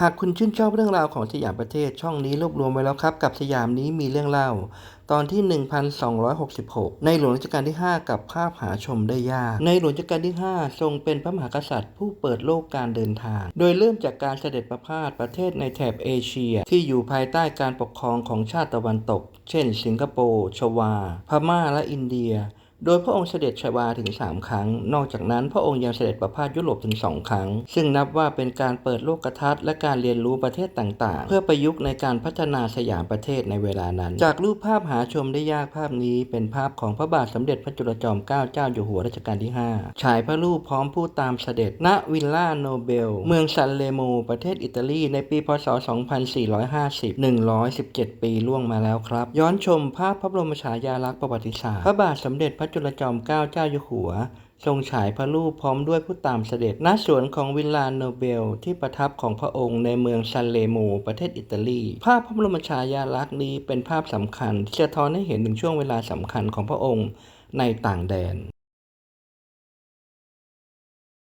หากคุณชื่นชอบเรื่องราวของสยามประเทศช่องนี้รวบรวมไว้แล้วครับ กับสยามนี้มีเรื่องเล่า ตอนที่ 1266 ในหลวงรัชกาลที่ 5 กับภาพหาชมได้ยาก ในหลวงรัชกาลที่ 5 ทรงเป็นพระมหากษัตริย์ ผู้เปิดโลกการเดินทาง โดยเริ่มจากการเสด็จประพาสประเทศในแถบเอเชีย ที่อยู่ภายใต้การปกครองของชาติตะวันตก เช่น สิงคโปร์ชวา พม่าและอินเดีย โดยพระองค์เสด็จชวาถึง 3 ครั้ง นอกจากนั้นพระองค์ยังเสด็จประพาสยุโรปถึง 2 ครั้ง ซึ่งนับว่าเป็นการเปิดโลกทัศน์และการเรียนรู้ประเทศต่างๆ เพื่อประยุกต์ในการพัฒนาสยามประเทศในเวลานั้น จากรูปภาพหาชมได้ยากภาพนี้ เป็นภาพของพระบาทสมเด็จพระจุลจอมเกล้าเจ้าอยู่หัวรัชกาลที่ 5 ฉายพระรูปพร้อมผู้ตามเสด็จ ณ วิลล่าโนเบล เมืองซันเลโม ประเทศอิตาลี ในปี พศ 2450 117 ปีล่วงมาแล้วครับ ย้อนชมภาพพระบรมฉายาลักษณ์ประวัติศาสตร์ พระบาทสมเด็จพระจุลจอมเกล้าเจ้าอยู่หัว ทรงฉายพระรูปพร้อมด้วยผู้ตามเสด็จณสวนของวิลลาโนเบล ที่ประทับของพระองค์ในเมืองซันเลโมประเทศอิตาลี ภาพพระบรมฉายาลักษณ์นี้เป็นภาพสำคัญที่สะท้อนให้เห็นถึงช่วงเวลาสำคัญของพระองค์ในต่างแดน